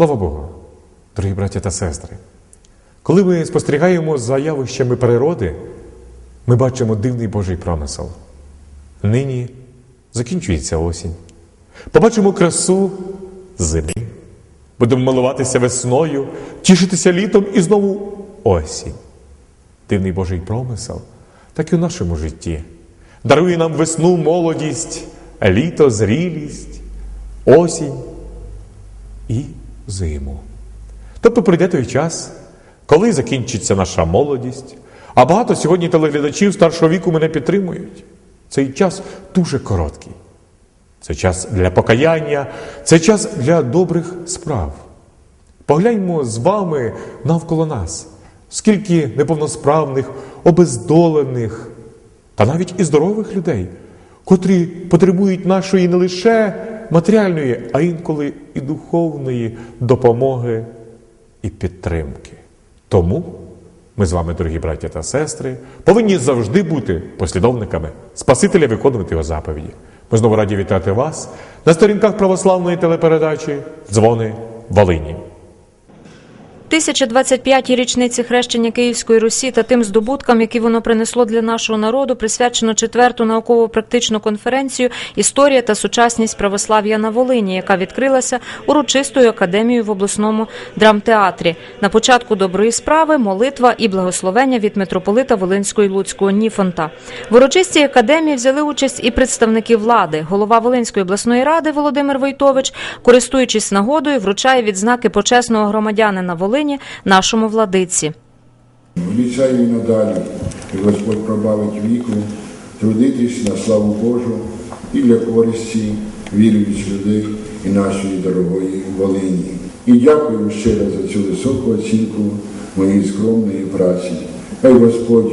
Слава Богу, дорогі браті та сестри. Коли ми спостерігаємо за явищами природи, ми бачимо дивний Божий промисел. Нині закінчується осінь. Побачимо красу зими. Будемо милуватися весною, тішитися літом і знову осінь. Дивний Божий промисел, так і у нашому житті. Дарує нам весну молодість, літо зрілість, осінь і зиму. Тобто прийде той час, коли закінчиться наша молодість, а багато сьогодні телеглядачів старшого віку мене підтримують. Цей час дуже короткий. Це час для покаяння, це час для добрих справ. Погляньмо з вами навколо нас, скільки неповносправних, обездолених та навіть і здорових людей, котрі потребують нашої не лише матеріальної, а інколи і духовної допомоги і підтримки. Тому ми з вами, дорогі браття та сестри, повинні завжди бути послідовниками Спасителя виконувати його заповіді. Ми знову раді вітати вас на сторінках православної телепередачі Дзвони Волині. 1025-й річниці хрещення Київської Русі та тим здобуткам, які воно принесло для нашого народу, присвячено четверту науково-практичну конференцію Історія та сучасність православ'я на Волині, яка відкрилася урочистою академією в обласному драмтеатрі. На початку доброї справи молитва і благословення від митрополита Волинського і Луцького Ніфонта. В урочистій академії взяли участь і представники влади. Голова Волинської обласної ради Володимир Войтович, користуючись нагодою, вручає відзнаки почесного громадянина Волині нашому владиці. Обіцяю і надалі, і Господь пробавить віку, трудитись на славу Божу і для користі віруючих людей і нашої дорогої Волині. І дякую ще раз за цю високу оцінку моєї скромної праці. Хай Господь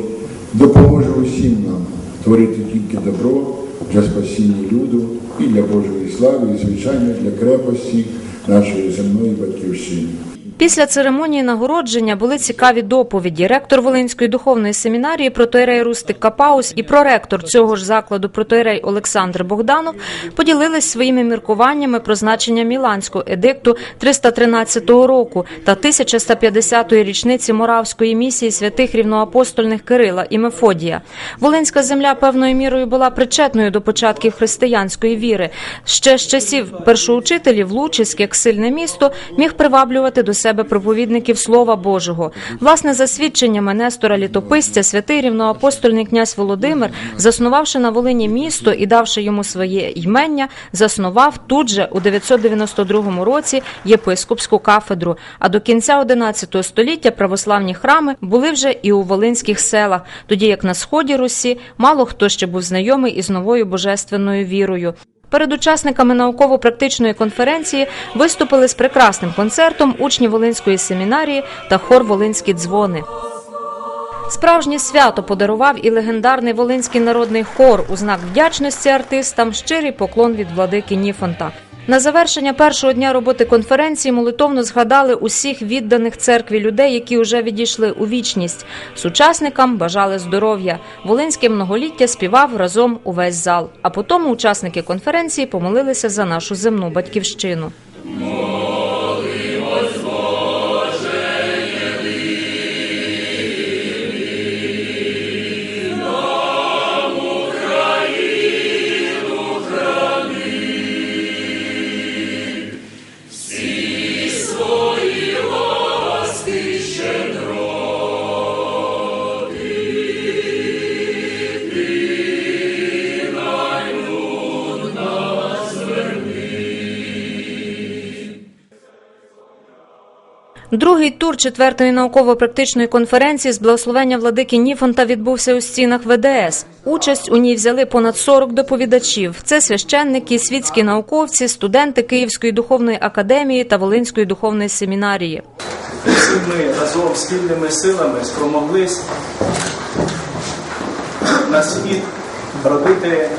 допоможе усім нам творити тільки добро для спасіння люду і для Божої слави, і, звичайно, для крепості нашої земної батьківщини. Після церемонії нагородження були цікаві доповіді. Ректор Волинської духовної семінарії протоєрей Рустик Капаус і проректор цього ж закладу протоєрей Олександр Богданов поділились своїми міркуваннями про значення Міланського едикту 313 року та 1150-ї річниці Моравської місії святих рівноапостольних Кирила і Мефодія. Волинська земля певною мірою була причетною до початків християнської віри. Ще з часів першоучителів Лучиськ, як сильне місто, міг приваблювати до себе проповідників Слова Божого. Власне, за свідченнями Нестора Літописця, святий рівноапостольний князь Володимир, заснувавши на Волині місто і давши йому своє ймення, заснував тут же у 992 році єпископську кафедру. А до кінця 11 століття православні храми були вже і у волинських селах, тоді як на сході Русі мало хто ще був знайомий із новою божественною вірою. Перед учасниками науково-практичної конференції виступили з прекрасним концертом учні Волинської семінарії та хор Волинські дзвони. Справжнє свято подарував і легендарний Волинський народний хор у знак вдячності артистам щирий поклон від владики Ніфонта. На завершення першого дня роботи конференції молитовно згадали усіх відданих церкві людей, які вже відійшли у вічність. Сучасникам бажали здоров'я. Волинське многоліття співав разом увесь зал. А потім учасники конференції помолилися за нашу земну батьківщину. Другий тур четвертої науково-практичної конференції з благословення владики Ніфонта відбувся у стінах ВДС. Участь у ній взяли понад 40 доповідачів. Це священники, світські науковці, студенти Київської духовної академії та Волинської духовної семінарії. всі ми разом спільними силами спромоглись на світ робити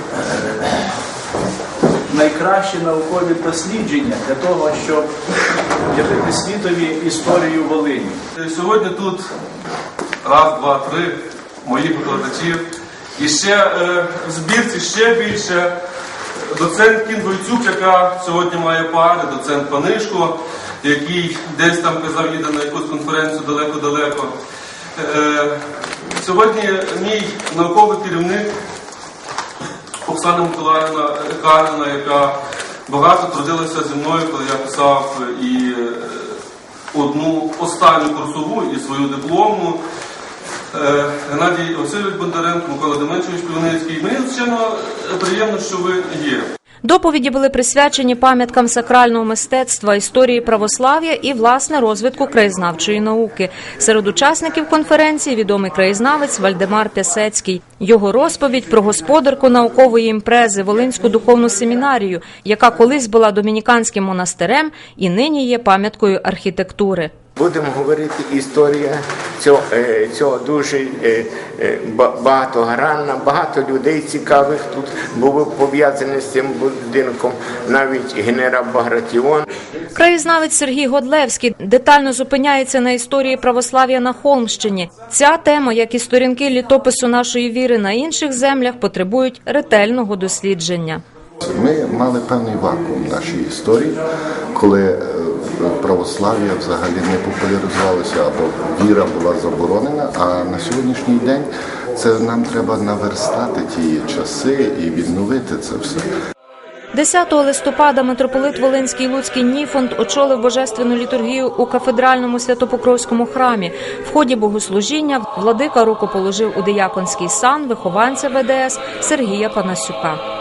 найкращі наукові дослідження для того, щоб явити світові історію Волині. Сьогодні тут раз, два, три моїх викладачів. І ще е, в збірці ще більше. Доцент Кін Войцюк, яка сьогодні має пари, доцент Панишко. який десь там казав, їде на якусь конференцію далеко-далеко. Е, Сьогодні мій науковий керівник Оксана Миколаївна Карина, яка багато трудилася зі мною, коли я писав і е, одну останню курсову і свою дипломну. Е, Геннадій Васильович Бондаренко, Микола Деменчович Півницький. Мені звичайно приємно, що ви є. Доповіді були присвячені пам'яткам сакрального мистецтва, історії православ'я і власне розвитку краєзнавчої науки. Серед учасників конференції відомий краєзнавець Вальдемар Пясецький. Його розповідь про господарку наукової імпрези Волинську духовну семінарію, яка колись була домініканським монастирем і нині є пам'яткою архітектури. Будемо говорити історія цього, е, цього дуже е, е, багатогранна, багато людей цікавих тут було пов'язані з цим будинком, навіть генерал Багратіон. Краєзнавець Сергій Годлевський детально зупиняється на історії православ'я на Холмщині. Ця тема, як і сторінки літопису нашої віри на інших землях, потребують ретельного дослідження. Ми мали певний вакуум в нашій історії, коли е, православ'я взагалі не популяризувалося або віра була заборонена. А на сьогоднішній день це нам треба наверстати ті часи і відновити це все. 10 листопада митрополит Волинський Луцький Ніфонд очолив божественну літургію у кафедральному святопокровському храмі. В ході богослужіння владика руку положив у дияконський сан вихованця ВДС Сергія Панасюка.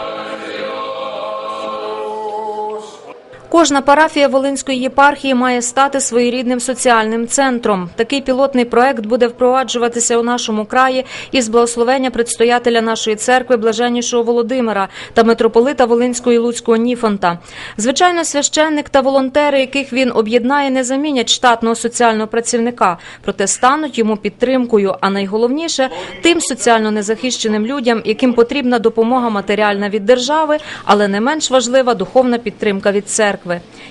Кожна парафія Волинської єпархії має стати своєрідним соціальним центром. Такий пілотний проект буде впроваджуватися у нашому краї із благословення предстоятеля нашої церкви блаженнішого Володимира та митрополита Волинського і Луцького Ніфонта. Звичайно, священник та волонтери, яких він об'єднає, не замінять штатного соціального працівника, проте стануть йому підтримкою. А найголовніше тим соціально незахищеним людям, яким потрібна допомога матеріальна від держави, але не менш важлива духовна підтримка від церкви.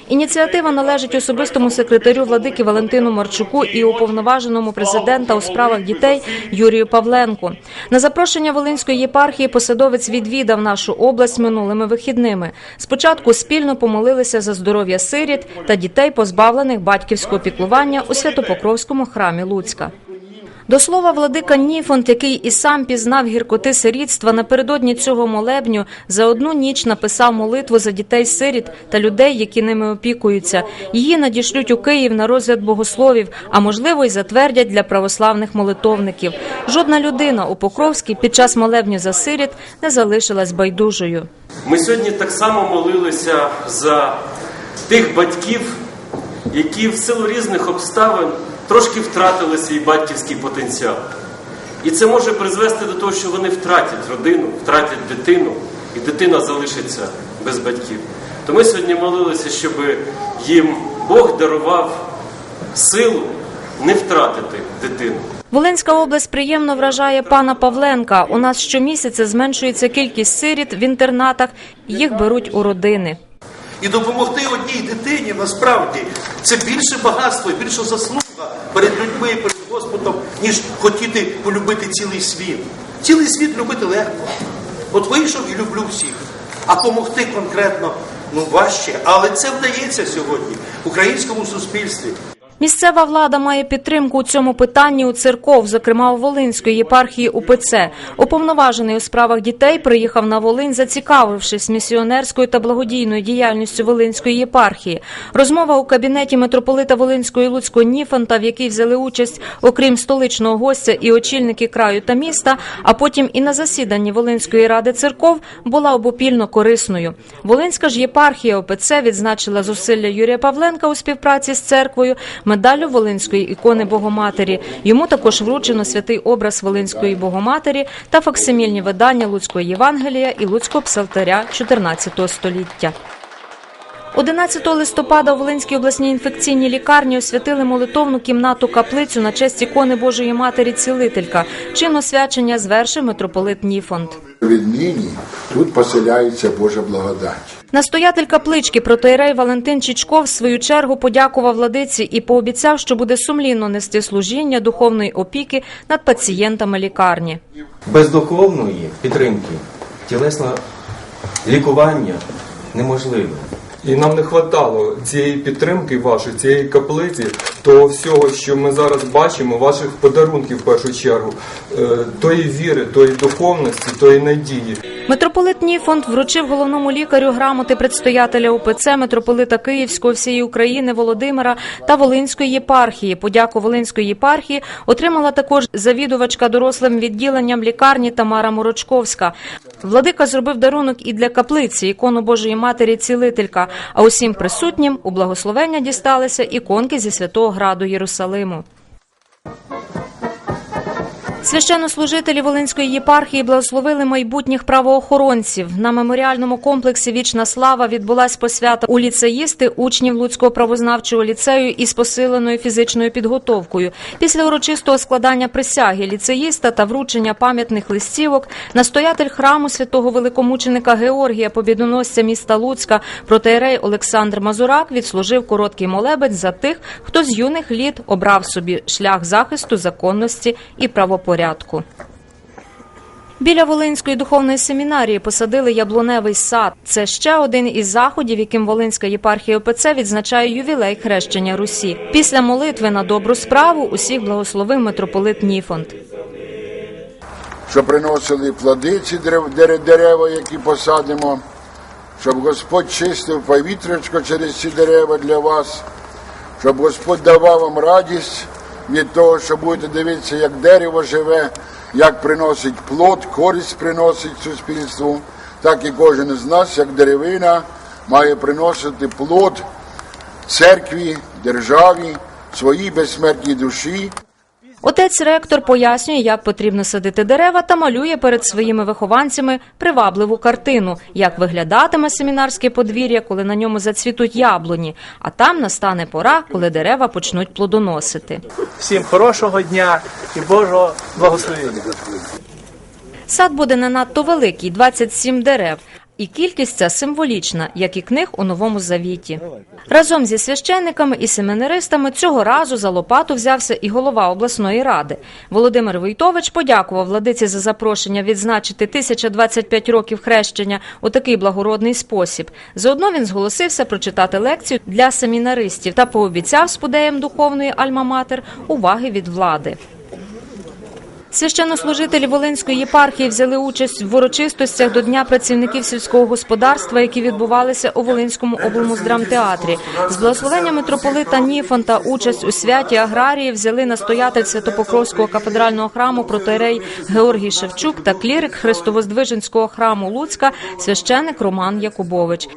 Ініціатива належить особистому секретарю владики Валентину Марчуку і уповноваженому президента у справах дітей Юрію Павленку. На запрошення Волинської єпархії посадовець відвідав нашу область минулими вихідними. Спочатку спільно помолилися за здоров'я сиріт та дітей, позбавлених батьківського піклування у Святопокровському храмі Луцька. До слова, владика Ніфонт, який і сам пізнав гіркоти сирітства, напередодні цього молебню за одну ніч написав молитву за дітей-сиріт та людей, які ними опікуються. Її надішлють у Київ на розгляд богословів, а можливо й затвердять для православних молитовників. Жодна людина у Покровській під час молебню за сиріт не залишилась байдужою. Ми сьогодні так само молилися за тих батьків, які в силу різних обставин трошки втратили свій батьківський потенціал. І це може призвести до того, що вони втратять родину, втратять дитину, і дитина залишиться без батьків. То ми сьогодні молилися, щоб їм Бог дарував силу не втратити дитину. Волинська область приємно вражає пана Павленка. У нас щомісяця зменшується кількість сиріт в інтернатах, їх беруть у родини. І допомогти одній дитині насправді це більше багатство, і більше заслуга перед людьми, перед Господом, ніж хотіти полюбити цілий світ. Цілий світ любити легко. От вийшов і люблю всіх. А помогти конкретно ну важче. Але це вдається сьогодні в українському суспільстві. Місцева влада має підтримку у цьому питанні у церков, зокрема у Волинської єпархії УПЦ. Уповноважений у справах дітей приїхав на Волинь, зацікавившись місіонерською та благодійною діяльністю Волинської єпархії. Розмова у кабінеті митрополита Волинського і Луцького Ніфанта, в якій взяли участь, окрім столичного гостя, і очільники краю та міста, а потім і на засіданні Волинської ради церков, була обопільно корисною. Волинська ж єпархія ОПЦ відзначила зусилля Юрія Павленка у співпраці з церквою медаллю Волинської ікони Богоматері. Йому також вручено святий образ Волинської Богоматері та факсимільні видання Луцького Євангелія і Луцького псалтаря 14 століття. 11 листопада у Волинській обласній інфекційній лікарні освятили молитовну кімнату каплицю на честь ікони Божої Матері Цілителька. Чин освячення звершив митрополит Ніфонд. Віднині тут поселяється Божа благодать. Настоятель каплички протоєрей Валентин Чічков в свою чергу подякував владиці і пообіцяв, що буде сумлінно нести служіння духовної опіки над пацієнтами лікарні. Без духовної підтримки тілесне лікування неможливе. І нам не вистачало цієї підтримки вашої, цієї каплиці, того всього, що ми зараз бачимо, ваших подарунків в першу чергу, е, тої віри, тої духовності, тої надії. Митрополит Ніфонд вручив головному лікарю грамоти предстоятеля УПЦ митрополита Київського всієї України Володимира та Волинської єпархії. Подяку Волинської єпархії отримала також завідувачка дорослим відділенням лікарні Тамара Морочковська. Владика зробив дарунок і для каплиці ікону Божої Матері Цілителька. А усім присутнім у благословення дісталися іконки зі святого граду Єрусалиму. Священнослужителі Волинської єпархії благословили майбутніх правоохоронців. На меморіальному комплексі Вічна слава відбулась посвята у ліцеїсти учнів Луцького правознавчого ліцею із посиленою фізичною підготовкою. Після урочистого складання присяги ліцеїста та вручення пам'ятних листівок настоятель храму святого великомученика Георгія, побідоносця міста Луцька, протеєрей Олександр Мазурак відслужив короткий молебень за тих, хто з юних літ обрав собі шлях захисту законності і правопорядку. Біля Волинської духовної семінарії посадили яблуневий сад. Це ще один із заходів, яким Волинська єпархія ОПЦ відзначає ювілей хрещення Русі. Після молитви на добру справу усіх благословив митрополит Ніфонд. Щоб приносили плоди ці дерева, які посадимо, щоб Господь чистив повітрячко через ці дерева для вас, щоб Господь давав вам радість від того, що будете дивитися, як дерево живе, як приносить плод, користь приносить суспільству, так і кожен з нас, як деревина, має приносити плод церкві, державі, своїй безсмертній душі. Отець ректор пояснює, як потрібно садити дерева та малює перед своїми вихованцями привабливу картину, як виглядатиме семінарське подвір'я, коли на ньому зацвітуть яблуні. А там настане пора, коли дерева почнуть плодоносити. Всім хорошого дня і Божого благословення. Сад буде не надто великий 27 дерев. І кількість ця символічна, як і книг у новому завіті. Разом зі священниками і семинаристами цього разу за лопату взявся і голова обласної ради. Володимир Войтович подякував владиці за запрошення відзначити 1025 років хрещення у такий благородний спосіб. Заодно він зголосився прочитати лекцію для семінаристів та пообіцяв спудеям духовної альма-матер уваги від влади. Священнослужителі Волинської єпархії взяли участь в урочистостях до Дня працівників сільського господарства, які відбувалися у Волинському облмуздрамтеатрі. З благословення митрополита Ніфонта участь у святі аграрії взяли настоятель Святопокровського кафедрального храму протоерей Георгій Шевчук та клірик Христовоздвиженського храму Луцька священик Роман Якубович.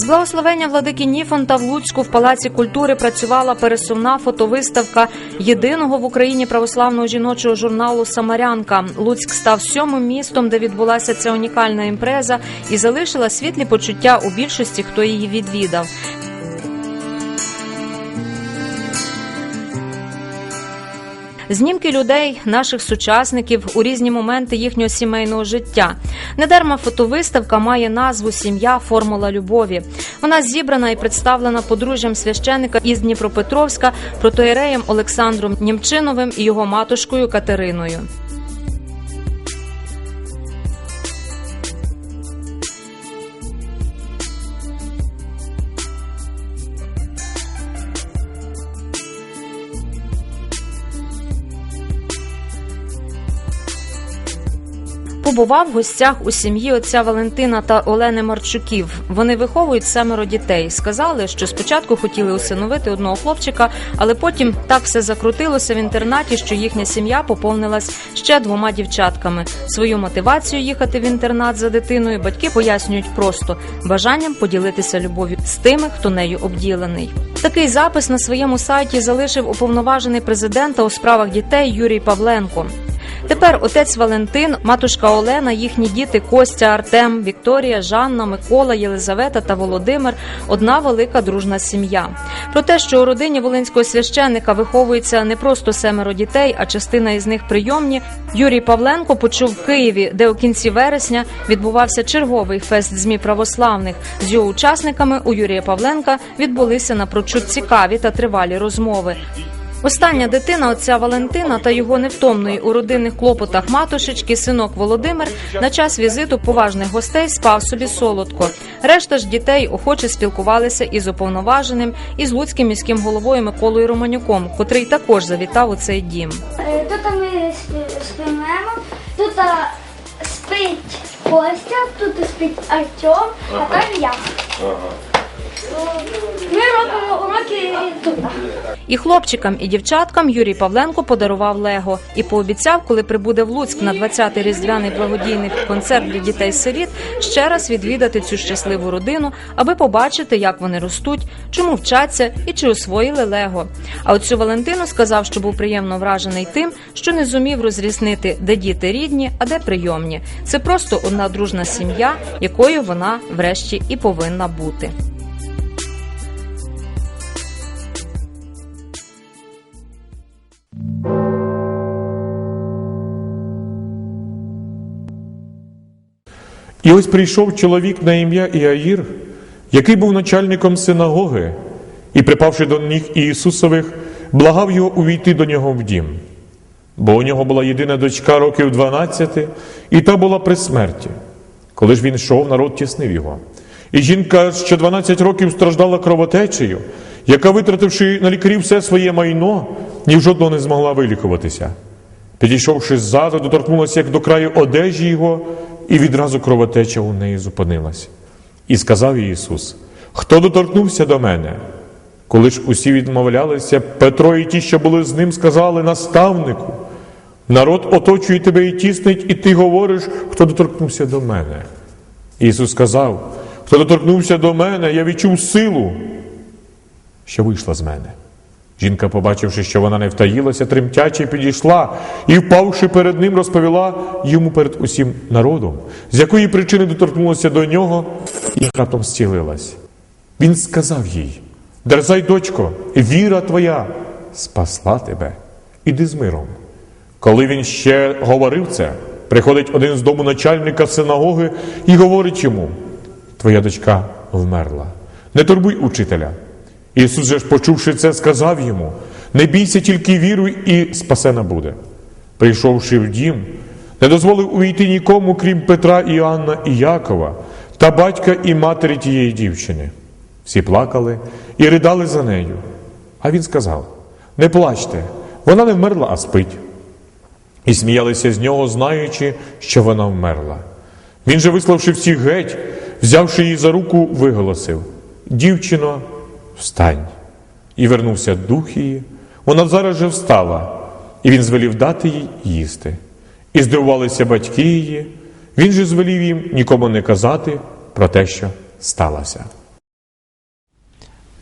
З благословення владики Ніфонта в Луцьку в Палаці культури працювала пересувна фотовиставка єдиного в Україні православного жіночого журналу Самарянка. Луцьк став сьомим містом, де відбулася ця унікальна імпреза, і залишила світлі почуття у більшості, хто її відвідав. Знімки людей, наших сучасників у різні моменти їхнього сімейного життя. Недарма фотовиставка має назву Сім'я формула любові. Вона зібрана і представлена подружжям священика із Дніпропетровська, протоєреєм Олександром Німчиновим і його матушкою Катериною. Побував в гостях у сім'ї отця Валентина та Олени Марчуків. Вони виховують семеро дітей. Сказали, що спочатку хотіли усиновити одного хлопчика, але потім так все закрутилося в інтернаті, що їхня сім'я поповнилась ще двома дівчатками. Свою мотивацію їхати в інтернат за дитиною батьки пояснюють просто бажанням поділитися любов'ю з тими, хто нею обділений. Такий запис на своєму сайті залишив уповноважений президента у справах дітей Юрій Павленко. Тепер отець Валентин, матушка Олена, їхні діти Костя, Артем, Вікторія, Жанна, Микола, Єлизавета та Володимир одна велика дружна сім'я. Про те, що у родині волинського священника виховується не просто семеро дітей, а частина із них прийомні, Юрій Павленко почув в Києві, де у кінці вересня відбувався черговий фест змі православних. З його учасниками у Юрія Павленка відбулися напрочуд цікаві та тривалі розмови. Остання дитина отця Валентина та його невтомної у родинних клопотах матушечки, синок Володимир, на час візиту поважних гостей спав собі солодко. Решта ж дітей охоче спілкувалися із уповноваженим і з луцьким міським головою Миколою Романюком, котрий також завітав у цей дім. Е, Тут ми спи- тут спить Костя, тут спить Артем, а там я. І хлопчикам, і дівчаткам Юрій Павленко подарував Лего і пообіцяв, коли прибуде в Луцьк на 20-й різдвяний благодійний концерт для дітей-сиріт, ще раз відвідати цю щасливу родину, аби побачити, як вони ростуть, чому вчаться і чи освоїли Лего. А оцю Валентину сказав, що був приємно вражений тим, що не зумів розрізнити, де діти рідні, а де прийомні. Це просто одна дружна сім'я, якою вона врешті і повинна бути. І ось прийшов чоловік на ім'я Іаїр, який був начальником синагоги, і, припавши до ніг Ісусових, благав його увійти до нього в дім. Бо у нього була єдина дочка років 12, і та була при смерті. Коли ж він йшов, народ тіснив його. І жінка, що 12 років страждала кровотечею, яка, витративши на лікарів все своє майно, ні в жодного не змогла вилікуватися. Підійшовши ззаду, доторкнулася як до краю одежі його, і відразу кровотеча у неї зупинилась. І сказав їй Ісус: Хто доторкнувся до мене? Коли ж усі відмовлялися, Петро і ті, що були з ним, сказали наставнику: народ оточує тебе і тіснить, і ти говориш, хто доторкнувся до мене. Ісус сказав: Хто доторкнувся до мене, я відчув силу, що вийшла з мене. Жінка, побачивши, що вона не втаїлася, тремтяче підійшла і, впавши перед ним, розповіла йому перед усім народом, з якої причини доторкнулася до нього і раптом зцілилась. Він сказав їй: Дерзай, дочко, віра твоя спасла тебе, іди з миром. Коли він ще говорив це, приходить один з дому начальника синагоги і говорить йому: Твоя дочка вмерла. Не турбуй учителя. Ісус же почувши це, сказав йому: Не бійся, тільки віруй, і спасена буде. Прийшовши в дім, не дозволив увійти нікому, крім Петра, Іоанна і Якова, та батька і матері тієї дівчини. Всі плакали і ридали за нею. А він сказав: Не плачте, вона не вмерла, а спить. І сміялися з нього, знаючи, що вона вмерла. Він же, виславши всіх геть, взявши її за руку, виголосив: Дівчино, встань. І вернувся дух її. Вона зараз же встала, і він звелів дати їй їсти. І здивувалися батьки її. Він же звелів їм нікому не казати про те, що сталося.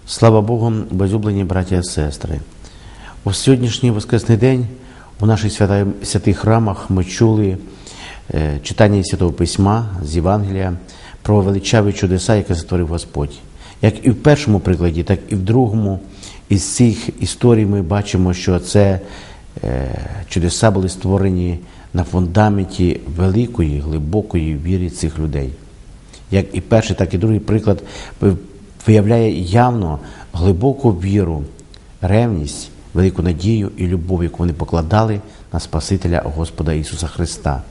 Слава Богу, возлюблені браті і сестри. У сьогоднішній воскресний день у наших святих храмах ми чули е, читання Святого Письма з Євангелія про величаві чудеса, які сотворив Господь. Як і в першому прикладі, так і в другому із цих історій ми бачимо, що це е, чудеса були створені на фундаменті великої, глибокої віри цих людей. Як і перший, так і другий приклад виявляє явно глибоку віру, ревність, велику надію і любов, яку вони покладали на Спасителя Господа Ісуса Христа.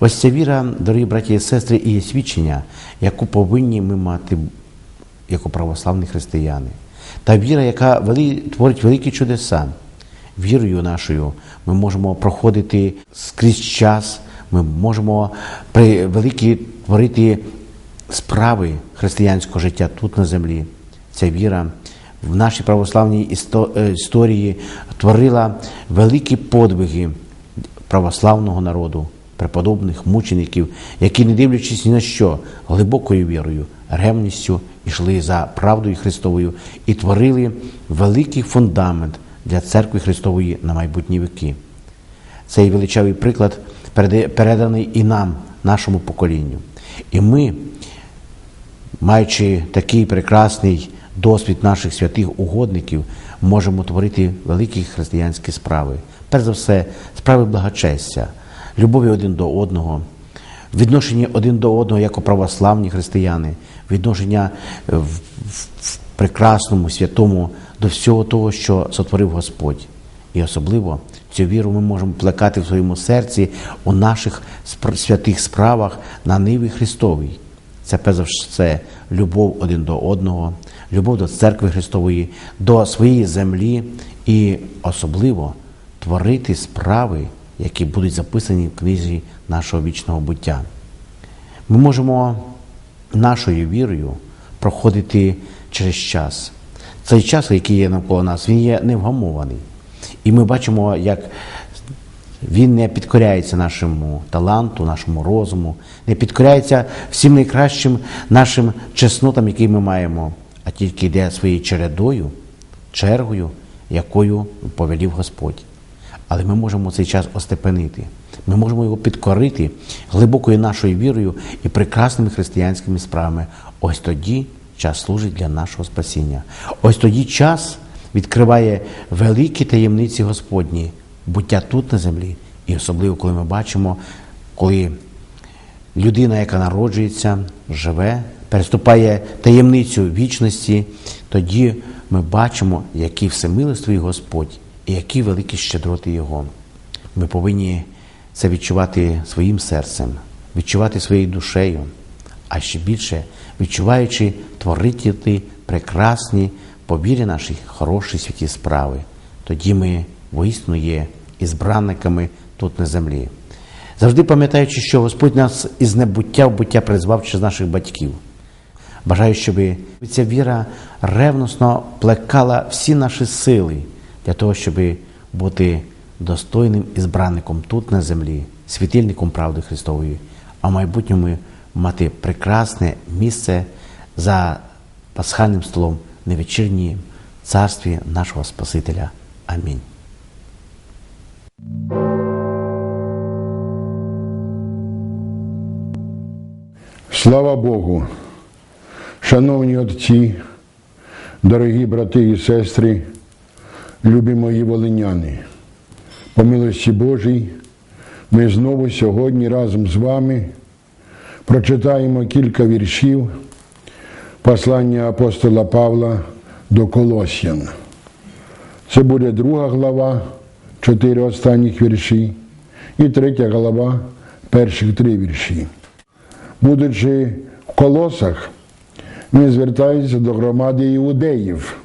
Ось ця віра, дорогі браті і сестри, і є свідчення, яку повинні ми мати як православні християни. Та віра, яка вели, творить великі чудеса. Вірою нашою ми можемо проходити скрізь час, ми можемо при великі творити справи християнського життя тут на землі. Ця віра в нашій православній е, історії творила великі подвиги православного народу, преподобних мучеників, які, не дивлячись ні на що, глибокою вірою, ревністю йшли за правдою Христовою і творили великий фундамент для церкви Христової на майбутні віки. Цей величавий приклад переданий і нам, нашому поколінню. І ми, маючи такий прекрасний досвід наших святих угодників, можемо творити великі християнські справи. Перш за все, справи благочестя, любові один до одного, відношення один до одного як православні християни, відношення в, прекрасному, святому, до всього того, що сотворив Господь. І особливо цю віру ми можемо плекати в своєму серці у наших святих справах на ниві Христовій. Це перш за все любов один до одного, любов до церкви Христової, до своєї землі і особливо творити справи, які будуть записані в книзі нашого вічного буття. Ми можемо нашою вірою проходити через час. Цей час, який є навколо нас, він є невгамований. І ми бачимо, як він не підкоряється нашому таланту, нашому розуму, не підкоряється всім найкращим нашим чеснотам, які ми маємо, а тільки йде своєю чередою, чергою, якою повелів Господь. Але ми можемо цей час остепенити. Ми можемо його підкорити глибокою нашою вірою і прекрасними християнськими справами. Ось тоді час служить для нашого спасіння. Ось тоді час відкриває великі таємниці Господні, буття тут на землі, і особливо, коли ми бачимо, коли людина, яка народжується, живе, переступає таємницю вічності, тоді ми бачимо, який всемилостивий Господь і які великі щедроти Його. Ми повинні це відчувати своїм серцем, відчувати своєю душею, а ще більше відчуваючи творити прекрасні по вірі наші хороші святі справи. Тоді ми воістину є ізбранниками тут на землі. Завжди пам'ятаючи, що Господь нас із небуття в буття призвав через наших батьків. Бажаю, щоб ця віра ревносно плекала всі наші сили для того, щоб бути достойним ізбранником тут на землі, світильником правди Христової, а в майбутньому мати прекрасне місце за пасхальним столом на вечірній царстві нашого Спасителя. Амінь. Слава Богу, шановні отці, дорогі брати і сестри, любі мої волиняни, по милості Божій, ми знову сьогодні разом з вами прочитаємо кілька віршів послання апостола Павла до Колосян. Це буде друга глава, чотири останніх вірші, і третя глава, перших три вірші. Будучи в колосах, він звертається до громади іудеїв,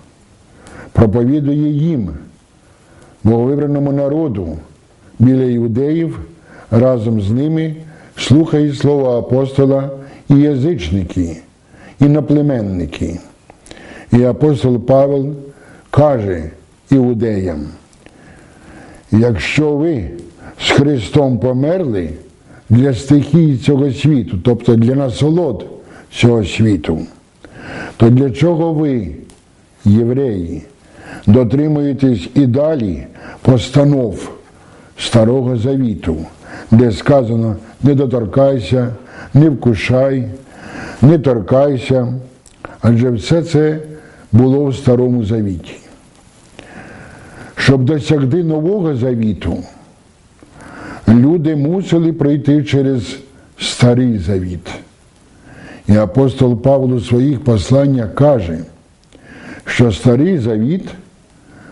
проповідує їм, боговибраному народу, біля іудеїв, разом з ними слухає слова апостола і язичники, іноплеменники. І апостол Павел каже іудеям, якщо ви з Христом померли для стихії цього світу, тобто для насолод цього світу, то для чого ви, євреї, дотримуєтесь і далі постанов Старого Завіту, де сказано не доторкайся, не вкушай, не торкайся, адже все це було в Старому Завіті. Щоб досягти Нового Завіту, люди мусили пройти через Старий Завіт. І апостол Павло у своїх посланнях каже, що Старий Завіт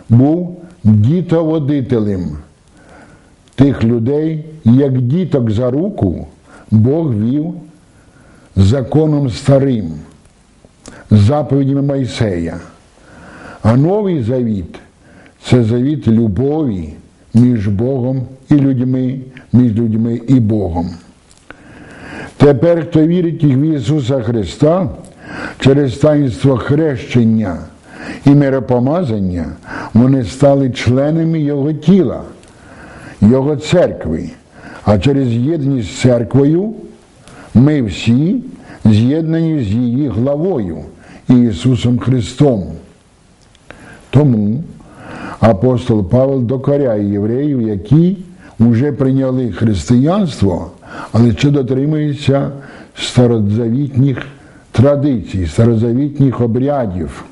був дітоводителем тих людей, як діток за руку Бог вів законом старим, заповідями Майсея. А новий завіт це завіт любові між Богом і людьми, між людьми і Богом. Тепер, хто вірить в Ісуса Христа через таїнство хрещення і миропомазання, вони стали членами Його тіла, Його церкви. А через єдність з церквою ми всі з'єднані з її главою Ісусом Христом. Тому апостол Павел докоряє євреїв, які вже прийняли християнство, але ще дотримуються старозавітніх традицій, старозавітніх обрядів.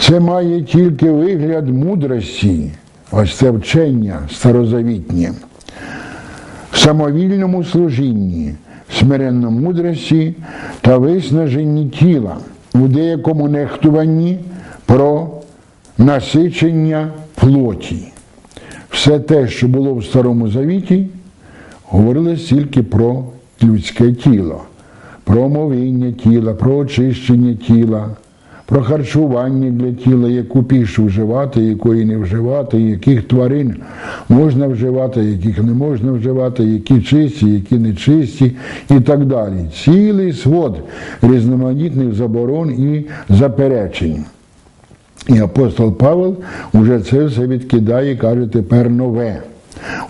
Це має тільки вигляд мудрості, ось це вчення старозавітнє, в самовільному служінні, смиренно мудрості та виснаженні тіла, у деякому нехтуванні про насичення плоті. Все те, що було в Старому Завіті, говорилось тільки про людське тіло, про омовіння тіла, про очищення тіла, про харчування для тіла, яку пішу вживати, якої не вживати, яких тварин можна вживати, яких не можна вживати, які чисті, які не чисті і так далі. Цілий свод різноманітних заборон і заперечень. І апостол Павел уже це все відкидає і каже тепер нове.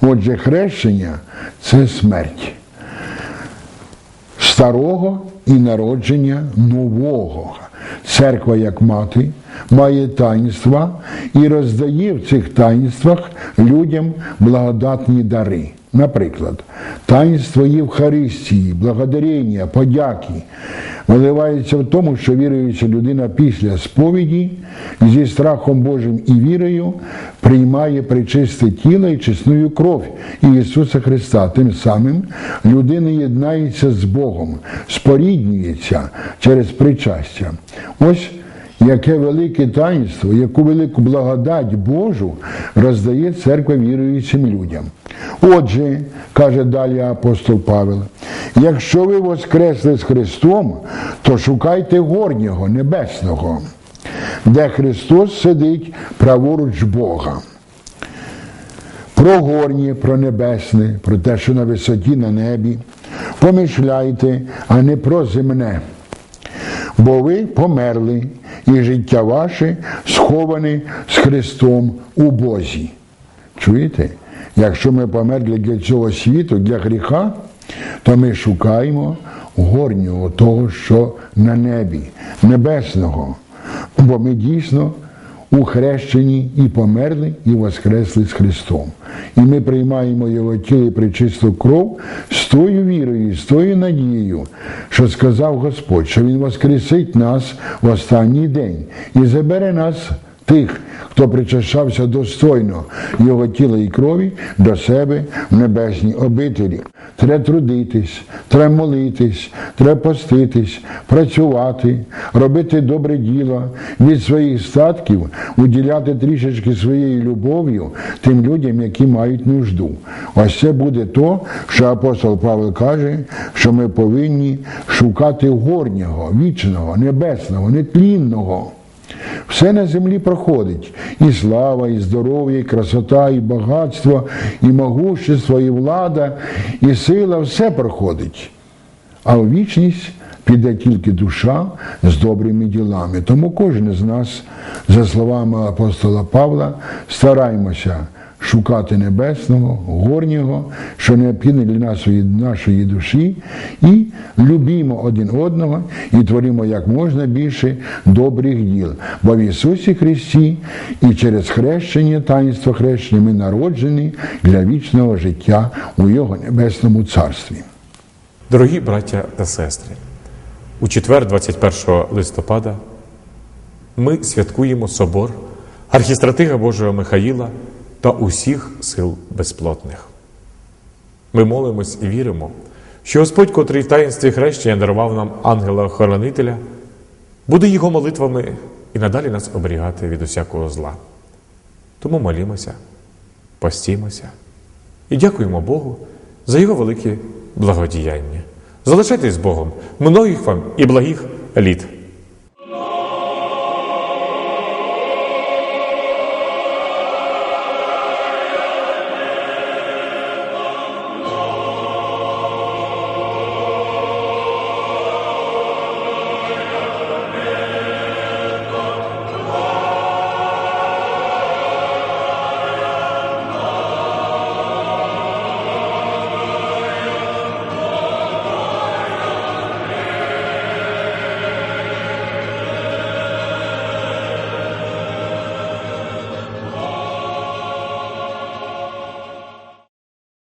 Отже, хрещення це смерть старого і народження нового. Церква, як мати, має таїнства і роздає в цих таїнствах людям благодатні дари. Наприклад, таїнство Євхаристії, благодарення, подяки виливається в тому, що віруюча людина після сповіді зі страхом Божим і вірою приймає причисте тіло і чесную кров Ісуса Христа. Тим самим людина єднається з Богом, споріднюється через причастя. Ось яке велике таїнство, яку велику благодать Божу роздає церква віруючим людям. Отже, каже далі апостол Павел, якщо ви воскресли з Христом, то шукайте горнього, небесного, де Христос сидить праворуч Бога. Про горнє, про небесне, про те, що на висоті на небі. Помишляйте, а не про земне. Бо ви померли, і життя ваше сховане з Христом у Бозі. Чуєте? Якщо ми померли для цього світу, для гріха, то ми шукаємо горнього того, що на небі, небесного. Бо ми дійсно у хрещенні і померли, і воскресли з Христом. І ми приймаємо Його тіло і причисту кров з тою вірою, з тою надією, що сказав Господь, що Він воскресить нас в останній день і забере нас. Тих, хто причащався достойно його тіла і крові до себе в небесній обителі. Треба трудитись, треба молитись, треба поститись, працювати, робити добре діло, від своїх статків уділяти трішечки своєю любов'ю тим людям, які мають нужду. Ось це буде то, що апостол Павел каже, що ми повинні шукати горнього, вічного, небесного, нетлінного. Все на землі проходить. І слава, і здоров'я, і красота, і багатство, і могущество, і влада, і сила все проходить. А у вічність піде тільки душа з добрими ділами. Тому кожен з нас, за словами апостола Павла, стараємося шукати небесного, горнього, що необхідне для нашої, нашої душі, і любімо один одного і творимо як можна більше добрих діл. Бо в Ісусі Христі і через хрещення, таїнство хрещення ми народжені для вічного життя у Його небесному царстві. Дорогі браття та сестри, у четвер, 21 листопада, ми святкуємо собор архістратига Божого Михаїла та усіх сил безплотних. Ми молимось і віримо, що Господь, котрий в таїнстві хрещення дарував нам ангела-охоронителя, буде його молитвами і надалі нас оберігати від усякого зла. Тому молімося, постімося і дякуємо Богу за його велике благодіяння. Залишайтесь з Богом, многих вам і благих літ.